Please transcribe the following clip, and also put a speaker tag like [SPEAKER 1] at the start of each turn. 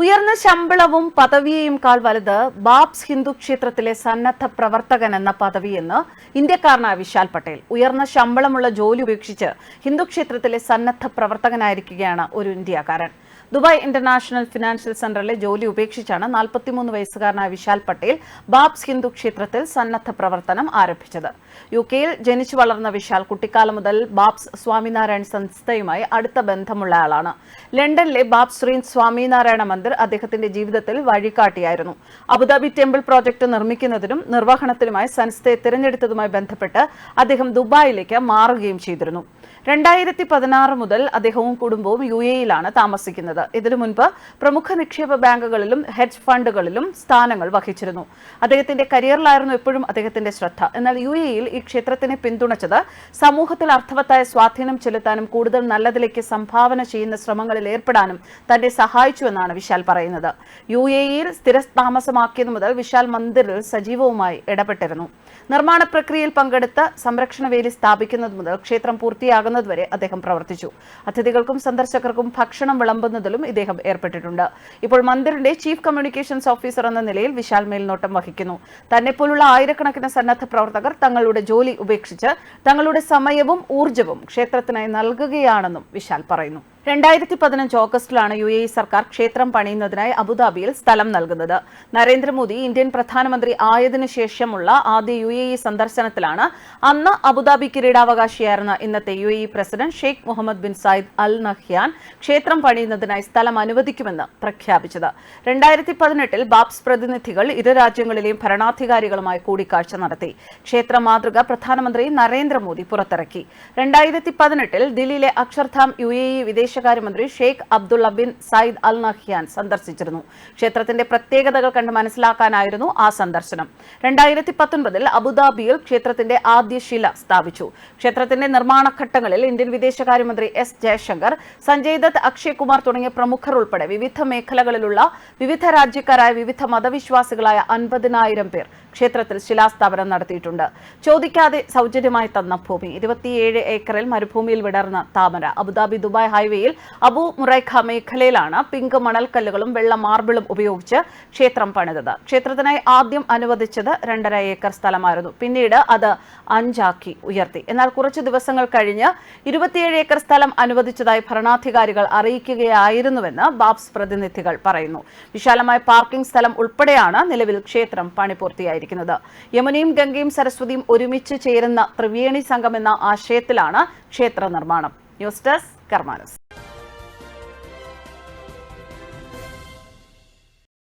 [SPEAKER 1] ഉയർന്ന ശമ്പളവും പദവിയെയും കാൽ വലുത് ബാബ്സ് ഹിന്ദു ക്ഷേത്രത്തിലെ സന്നദ്ധ പ്രവർത്തകൻ എന്ന പദവിയെന്ന് ഇന്ത്യക്കാരനായ വിശാൽ പട്ടേൽ. ഉയർന്ന ശമ്പളമുള്ള ജോലി ഉപേക്ഷിച്ച് ഹിന്ദു ക്ഷേത്രത്തിലെ സന്നദ്ധ പ്രവർത്തകനായിരിക്കുകയാണ് ഒരു ഇന്ത്യക്കാരൻ. ദുബായ് ഇന്റർനാഷണൽ ഫിനാൻഷ്യൽ സെന്ററിലെ ജോലി ഉപേക്ഷിച്ചാണ് നാൽപ്പത്തിമൂന്ന് വയസ്സുകാരനായ വിശാൽ പട്ടേൽ ബാബ്സ് ഹിന്ദു ക്ഷേത്രത്തിൽ സന്നദ്ധ പ്രവർത്തനം ആരംഭിച്ചത്. യു കെയിൽ ജനിച്ചു വളർന്ന വിശാൽ കുട്ടിക്കാലം മുതൽ ബാബ്സ് സ്വാമിനാരായൺ സംസ്ഥയുമായി അടുത്ത ബന്ധമുള്ള ആളാണ്. ലണ്ടനിലെ ബാബ് ശ്രീ സ്വാമിനാരായണ മന്ദിർ അദ്ദേഹത്തിന്റെ ജീവിതത്തിൽ വഴികാട്ടിയായിരുന്നു. അബുദാബി ടെമ്പിൾ പ്രോജക്ട് നിർമ്മിക്കുന്നതിനും നിർവഹണത്തിനുമായി സംസ്ഥയെ തിരഞ്ഞെടുത്തതുമായി ബന്ധപ്പെട്ട് അദ്ദേഹം ദുബായിലേക്ക് മാറുകയും ചെയ്തിരുന്നു. രണ്ടായിരത്തി പതിനാറ് മുതൽ അദ്ദേഹവും കുടുംബവും യു എയിലാണ് താമസിക്കുന്നത്. ഇതിനു മുൻപ് പ്രമുഖ നിക്ഷേപ ബാങ്കുകളിലും ഹെഡ്ജ് ഫണ്ടുകളിലും സ്ഥാനങ്ങൾ വഹിച്ചിരുന്നു. അദ്ദേഹത്തിന്റെ കരിയറിലായിരുന്നു എപ്പോഴും അദ്ദേഹത്തിന്റെ ശ്രദ്ധ. എന്നാൽ യു എയിൽ ഈ ക്ഷേത്രത്തിനെ പിന്തുണച്ചത് സമൂഹത്തിൽ അർത്ഥവത്തായ സ്വാധീനം ചെലുത്താനും കൂടുതൽ നല്ലതിലേക്ക് സംഭാവന ചെയ്യുന്ന ശ്രമങ്ങളിൽ ഏർപ്പെടാനും തന്നെ സഹായിച്ചുവെന്നാണ് വിശാൽ പറയുന്നത്. യു എ ഇയിൽ സ്ഥിരതാമസമാക്കിയത് മുതൽ വിശാൽ മന്ദിറിൽ സജീവവുമായി ഇടപെട്ടിരുന്നു. നിർമ്മാണ പ്രക്രിയയിൽ പങ്കെടുത്ത് സംരക്ഷണ വേലി സ്ഥാപിക്കുന്നത് മുതൽ ക്ഷേത്രം പൂർത്തിയാകുന്നതുവരെ അദ്ദേഹം പ്രവർത്തിച്ചു. അതിഥികൾക്കും സന്ദർശകർക്കും ഭക്ഷണം വിളമ്പുന്നതിലും ഇദ്ദേഹം ഏർപ്പെട്ടിട്ടുണ്ട്. ഇപ്പോൾ മന്ദിറിന്റെ ചീഫ് കമ്മ്യൂണിക്കേഷൻസ് ഓഫീസർ എന്ന നിലയിൽ വിശാൽ മേൽനോട്ടം വഹിക്കുന്നു. തന്നെപ്പോലുള്ള ആയിരക്കണക്കിന് സന്നദ്ധ പ്രവർത്തകർ തങ്ങളുടെ ജോലി ഉപേക്ഷിച്ച് തങ്ങളുടെ സമയവും ഊർജവും ക്ഷേത്രത്തിനായി നൽകുകയാണെന്നും വിശാൽ പറയുന്നു. രണ്ടായിരത്തി പതിനഞ്ച് ഓഗസ്റ്റിലാണ് യു എ ഇ സർക്കാർ ക്ഷേത്രം പണിയുന്നതിനായി അബുദാബിയിൽ സ്ഥലം നൽകുന്നത്. നരേന്ദ്രമോദി ഇന്ത്യൻ പ്രധാനമന്ത്രി ആയതിനു ശേഷമുള്ള ആദ്യ യു എ ഇ സന്ദർശനത്തിലാണ് അന്ന് അബുദാബി കിരീടാവകാശിയായിരുന്ന ഇന്നത്തെ U A E president Sheikh Mohammed bin Zayed Al Nahyan ക്ഷേത്രം പണിയുന്നതിനായി സ്ഥലം അനുവദിക്കുമെന്ന് പ്രഖ്യാപിച്ചത്. രണ്ടായിരത്തി പതിനെട്ടിൽ ബാബ്സ് പ്രതിനിധികൾ ഇരു രാജ്യങ്ങളിലെയും ഭരണാധികാരികളുമായി കൂടിക്കാഴ്ച നടത്തി. ക്ഷേത്ര മാതൃക പ്രധാനമന്ത്രി നരേന്ദ്രമോദി പുറത്തിറക്കി. രണ്ടായിരത്തി പതിനെട്ടിൽ ദില്ലിയിലെ അക്ഷർധാം യു എ ഇ വിദേശകാര്യമന്ത്രി Sheikh Abdullah bin Sayed Al Nahyan സന്ദർശിച്ചിരുന്നു. ക്ഷേത്രത്തിന്റെ പ്രത്യേകതകൾ കണ്ട് മനസ്സിലാക്കാനായിരുന്നു ആ സന്ദർശനം. രണ്ടായിരത്തി പത്തൊൻപതിൽ അബുദാബിയിൽ ക്ഷേത്രത്തിന്റെ ആദ്യ ശില സ്ഥാപിച്ചു. ക്ഷേത്രത്തിന്റെ നിർമ്മാണ ഘട്ടങ്ങളിൽ ഇന്ത്യൻ വിദേശകാര്യമന്ത്രി എസ് ജയശങ്കർ സഞ്ജയ് ദത്ത് അക്ഷയ് കുമാർ തുടങ്ങിയ പ്രമുഖർ ഉൾപ്പെടെ വിവിധ മേഖലകളിലുള്ള വിവിധ രാജ്യക്കാരായ വിവിധ മതവിശ്വാസികളായ അൻപതിനായിരം പേർ ക്ഷേത്രത്തിൽ ശിലാസ്ഥാപനം നടത്തിയിട്ടുണ്ട്. ചോദിക്കാതെ സൗജന്യമായി തന്ന ഭൂമി ഇരുപത്തിയേഴ് ഏക്കറിൽ മരുഭൂമിയിൽ വിടർന്ന താമര അബുദാബി ദുബായ് ഹൈവേയിൽ അബു മുറൈഖ മേഖലയിലാണ് പിങ്ക് മണൽക്കല്ലുകളും വെള്ള മാർബിളും ഉപയോഗിച്ച് ക്ഷേത്രം പണിതത്. ക്ഷേത്രത്തിനായി ആദ്യം അനുവദിച്ചത് രണ്ടര ഏക്കർ സ്ഥലമായിരുന്നു. പിന്നീട് അത് അഞ്ചാക്കി ഉയർത്തി. എന്നാൽ കുറച്ച് ദിവസങ്ങൾ കഴിഞ്ഞ് ഇരുപത്തിയേഴ് ഏക്കർ സ്ഥലം അനുവദിച്ചതായി ഭരണാധികാരികൾ അറിയിക്കുകയായിരുന്നുവെന്ന് ബാബ്സ് പ്രതിനിധികൾ പറയുന്നു. വിശാലമായ പാർക്കിംഗ് സ്ഥലം ഉൾപ്പെടെയാണ് നിലവിൽ ക്ഷേത്രം പണി പൂർത്തിയായിരിക്കുന്നത്. യമുനയും ഗംഗയും സരസ്വതിയും ഒരുമിച്ച് ചേരുന്ന ത്രിവേണി സംഘം എന്ന ആശയത്തിലാണ് ക്ഷേത്ര നിർമ്മാണം. News desk Karmanas.